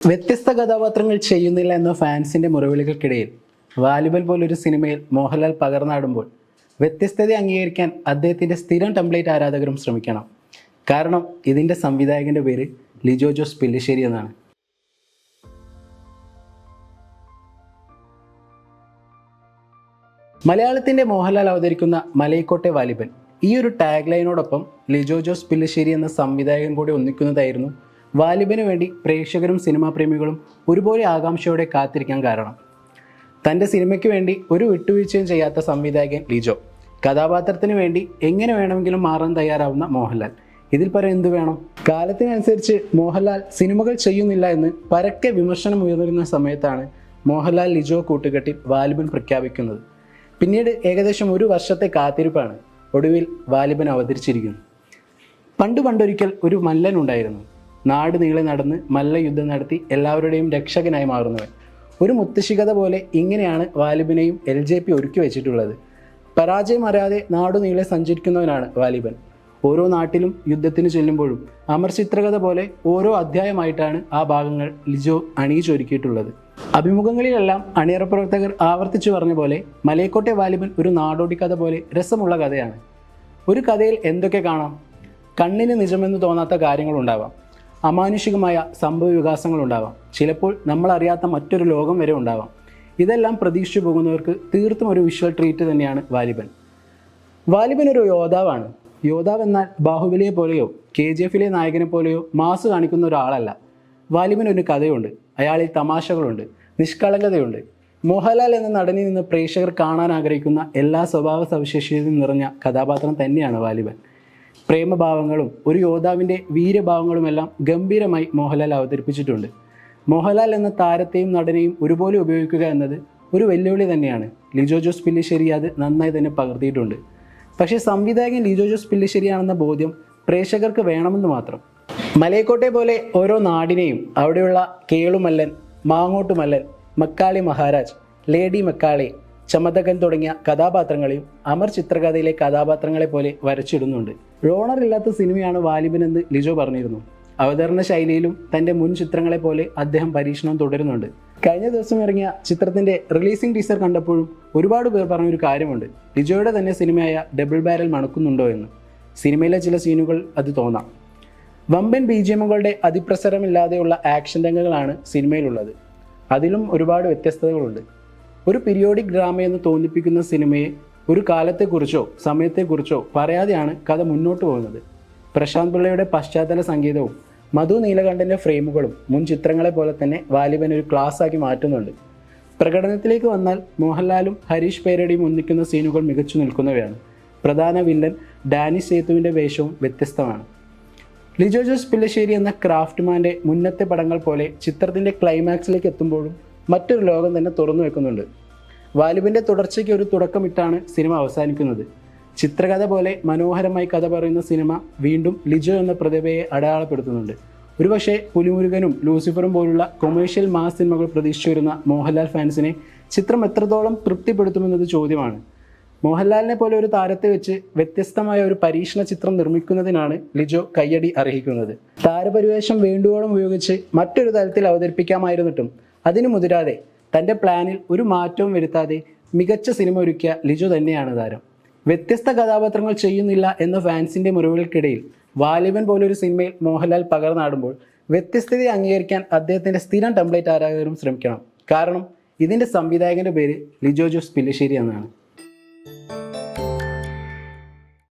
വ്യത്യസ്ത കഥാപാത്രങ്ങൾ ചെയ്യുന്നില്ല എന്ന ഫാൻസിന്റെ മുറവിളികൾക്കിടയിൽ വാലിബൽ പോലൊരു സിനിമയിൽ മോഹൻലാൽ പകർന്നാടുമ്പോൾ വ്യത്യസ്തത അംഗീകരിക്കാൻ അദ്ദേഹത്തിന്റെ സ്ഥിരം ടെംപ്ലേറ്റ് ആരാധകരും ശ്രമിക്കണം. കാരണം ഇതിന്റെ സംവിധായകന്റെ പേര് ലിജോ ജോസ് പില്ലിശ്ശേരി എന്നാണ്. മലയാളത്തിന്റെ മോഹൻലാൽ അവതരിക്കുന്ന മലയിക്കോട്ടെ വാലിബൻ ഈ ഒരു ടാഗ് ലൈനോടൊപ്പം ലിജോ ജോസ് പില്ലിശ്ശേരി എന്ന സംവിധായകൻ കൂടി ഒന്നിക്കുന്നതായിരുന്നു വാലിബന് വേണ്ടി പ്രേക്ഷകരും സിനിമാ പ്രേമികളും ഒരുപോലെ ആകാംക്ഷയോടെ കാത്തിരിക്കാൻ കാരണം. തന്റെ സിനിമയ്ക്ക് വേണ്ടി ഒരു വിട്ടുവീഴ്ചയും ചെയ്യാത്ത സംവിധായകൻ ലിജോ. കഥാപാത്രത്തിന് വേണ്ടി എങ്ങനെ വേണമെങ്കിലും മാറാൻ തയ്യാറാവുന്ന മോഹൻലാൽ. ഇതിൽ പറയാൻ എന്ത് വേണം? കാലത്തിനനുസരിച്ച് മോഹൻലാൽ സിനിമകൾ ചെയ്യുന്നില്ല എന്ന് പരക്കെ വിമർശനം ഉയർന്നിരുന്ന സമയത്താണ് മോഹൻലാൽ ലിജോ കൂട്ടുകെട്ടിൽ വാലിബൻ പ്രഖ്യാപിക്കുന്നത്. പിന്നീട് ഏകദേശം ഒരു വർഷത്തെ കാത്തിരിപ്പാണ് ഒടുവിൽ വാലിബൻ അവതരിച്ചിരിക്കുന്നു. പണ്ട് പണ്ടൊരിക്കൽ ഒരു മല്ലൻ ഉണ്ടായിരുന്നു. നാട് നീളെ നടന്ന് മല്ലയുദ്ധം നടത്തി എല്ലാവരുടെയും രക്ഷകനായി മാറുന്നവൻ. ഒരു മുത്തശ്ശികത പോലെ ഇങ്ങനെയാണ് വാലിബനെയും എൽ ജെ പി ഒരുക്കി വെച്ചിട്ടുള്ളത്. പരാജയം അറിയാതെ നാടു നീളെ സഞ്ചരിക്കുന്നവനാണ് വാലിബൻ. ഓരോ നാട്ടിലും യുദ്ധത്തിന് ചെല്ലുമ്പോഴും അമർ ചിത്രകഥ പോലെ ഓരോ അധ്യായമായിട്ടാണ് ആ ഭാഗങ്ങൾ ലിജോ അണിയിച്ചൊരുക്കിയിട്ടുള്ളത് അഭിമുഖങ്ങളിലെല്ലാം അണിയറ പ്രവർത്തകർ ആവർത്തിച്ചു പറഞ്ഞ പോലെ മലയക്കോട്ടെ വാലിബൻ ഒരു നാടോടി കഥ പോലെ രസമുള്ള കഥയാണ്. ഒരു കഥയിൽ എന്തൊക്കെ കാണാം? കണ്ണിന് നിജമെന്ന് തോന്നാത്ത കാര്യങ്ങളുണ്ടാവാം അമാനുഷികമായ സംഭവ വികാസങ്ങൾ ഉണ്ടാവാം ചിലപ്പോൾ നമ്മളറിയാത്ത മറ്റൊരു ലോകം വരെ ഉണ്ടാവാം. ഇതെല്ലാം പ്രതീക്ഷിച്ചു പോകുന്നവർക്ക് തീർത്തും ഒരു വിഷ്വൽ ട്രീറ്റ് തന്നെയാണ് വാലിബൻ. വാലിബൻ ഒരു യോദ്ധാവാണ്. യോദ്ധാവ് എന്നാൽ ബാഹുബലിയെ പോലെയോ കെ ജി എഫിലെ നായകനെ പോലെയോ മാസ് കാണിക്കുന്ന ഒരാളല്ല. വാലിബൻ ഒരു കഥയുണ്ട്. അയാളിൽ തമാശകളുണ്ട്. നിഷ്കളങ്കതയുണ്ട്. മോഹൻലാൽ എന്ന നടനിൽ നിന്ന് പ്രേക്ഷകർ കാണാൻ ആഗ്രഹിക്കുന്ന എല്ലാ സ്വഭാവ സവിശേഷതയും നിറഞ്ഞ കഥാപാത്രം തന്നെയാണ് വാലിബൻ. പ്രേമഭാവങ്ങളും ഒരു യോദ്ധാവിന്റെ വീരഭാവങ്ങളുമെല്ലാം ഗംഭീരമായി മോഹൻലാൽ അവതരിപ്പിച്ചിട്ടുണ്ട്. മോഹൻലാൽ എന്ന താരത്തെയും നടനെയും ഒരുപോലെ ഉപയോഗിക്കുക എന്നത് ഒരു വെല്ലുവിളി തന്നെയാണ്. ലിജോ ജോസ് പില്ലിശ്ശേരി അത് നന്നായി തന്നെ പകർത്തിയിട്ടുണ്ട്. പക്ഷേ സംവിധായകൻ ലിജോ ജോസ് പില്ലിശ്ശേരിയാണെന്ന ബോധ്യം പ്രേക്ഷകർക്ക് വേണമെന്ന് മാത്രം. മലയക്കോട്ടെ പോലെ ഓരോ നാടിനെയും അവിടെയുള്ള കേളുമല്ലൻ മാങ്ങോട്ടുമല്ലൻ മക്കാളി മഹാരാജ് ലേഡി മക്കാളി ചമതകൻ തുടങ്ങിയ കഥാപാത്രങ്ങളെയും അമർ ചിത്രകഥയിലെ കഥാപാത്രങ്ങളെ പോലെ വരച്ചിടുന്നുണ്ട്. റോണർ ഇല്ലാത്ത സിനിമയാണ് വാലിബനെന്ന് ലിജോ പറഞ്ഞിരുന്നു. അവതരണ ശൈലിയിലും തന്റെ മുൻ ചിത്രങ്ങളെ പോലെ അദ്ദേഹം പരീക്ഷണം തുടരുന്നുണ്ട്. കഴിഞ്ഞ ദിവസം ഇറങ്ങിയ ചിത്രത്തിന്റെ റിലീസിംഗ് ടീസർ കണ്ടപ്പോഴും ഒരുപാട് പേർ പറഞ്ഞൊരു കാര്യമുണ്ട്. ലിജോയുടെ തന്നെ സിനിമയായ ഡബിൾ ബാരൽ മണക്കുന്നുണ്ടോ എന്ന്. സിനിമയിലെ ചില സീനുകൾ അത് തോന്നാം. വമ്പൻ ബി ജി എമ്മുകളുടെ അതിപ്രസരമില്ലാതെയുള്ള ആക്ഷൻ രംഗങ്ങളാണ് സിനിമയിലുള്ളത്. അതിലും ഒരുപാട് വ്യത്യസ്തതകളുണ്ട്. ഒരു പീരിയോഡിക് ഡ്രാമയെന്ന് തോന്നിപ്പിക്കുന്ന സിനിമയെ ഒരു കാലത്തെക്കുറിച്ചോ സമയത്തെക്കുറിച്ചോ പറയാതെയാണ് കഥ മുന്നോട്ട് പോകുന്നത്. പ്രശാന്ത് പിള്ളയുടെ പശ്ചാത്തല സംഗീതവും മധു നീലകണ്ഠന്റെ ഫ്രെയിമുകളും മുൻ ചിത്രങ്ങളെ പോലെ തന്നെ വാലിബൻ ഒരു ക്ലാസ് ആക്കി മാറ്റുന്നുണ്ട്. പ്രകടനത്തിലേക്ക് വന്നാൽ മോഹൻലാലും ഹരീഷ് പേരടിയും ഒന്നിക്കുന്ന സീനുകൾ മികച്ചു നിൽക്കുന്നവയാണ്. പ്രധാന വില്ലൻ ഡാനിഷ് സേതുവിന്റെ വേഷവും വ്യത്യസ്തമാണ്. ലിജോ ജോസ് പില്ലശ്ശേരി എന്ന ക്രാഫ്റ്റ്മാന്റെ മുന്നത്തെ പടങ്ങൾ പോലെ ചിത്രത്തിന്റെ ക്ലൈമാക്സിലേക്ക് എത്തുമ്പോഴും മറ്റൊരു ലോകം തന്നെ തുറന്നു വെക്കുന്നുണ്ട്. വാലുവിന്റെ തുടർച്ചയ്ക്ക് ഒരു തുടക്കമിട്ടാണ് സിനിമ അവസാനിക്കുന്നത്. ചിത്രകഥ പോലെ മനോഹരമായി കഥ പറയുന്ന സിനിമ വീണ്ടും ലിജോ എന്ന പ്രതിഭയെ അടയാളപ്പെടുത്തുന്നുണ്ട്. ഒരുപക്ഷെ പുലിമുരുകനും ലൂസിഫറും പോലുള്ള കൊമേഴ്ഷ്യൽ മാസ് സിനിമകൾ പ്രതീക്ഷിച്ചു വരുന്ന മോഹൻലാൽ ഫാൻസിനെ ചിത്രം എത്രത്തോളം തൃപ്തിപ്പെടുത്തുമെന്നത് ചോദ്യമാണ്. മോഹൻലാലിനെ പോലെ ഒരു താരത്തെ വെച്ച് വ്യത്യസ്തമായ ഒരു പരീക്ഷണ ചിത്രം നിർമ്മിക്കുന്നതിനാണ് ലിജോ കയ്യടി അർഹിക്കുന്നത്. താരപരിവേഷം വേണ്ടുവോളം ഉപയോഗിച്ച് മറ്റൊരു തലത്തിൽ അവതരിപ്പിക്കാമായിരുന്നിട്ടും അതിനു മുതിരാതെ തന്റെ പ്ലാനിൽ ഒരു മാറ്റവും വരുത്താതെ മികച്ച സിനിമ ഒരുക്കിയ ലിജു തന്നെയാണ് താരം. വ്യത്യസ്ത കഥാപാത്രങ്ങൾ ചെയ്യുന്നില്ല എന്ന ഫാൻസിന്റെ മുറിവുകൾക്കിടയിൽ വാലിബൻ പോലൊരു സിനിമയിൽ മോഹൻലാൽ പകർന്നാടുമ്പോൾ വ്യത്യസ്തതയെ അംഗീകരിക്കാൻ അദ്ദേഹത്തിന്റെ സ്ഥിരം ടെംപ്ലേറ്റ് ആരാധകരും ശ്രമിക്കണം. കാരണം ഇതിന്റെ സംവിധായകന്റെ പേര് ലിജോ ജോസ് പില്ലിശ്ശേരി എന്നാണ്.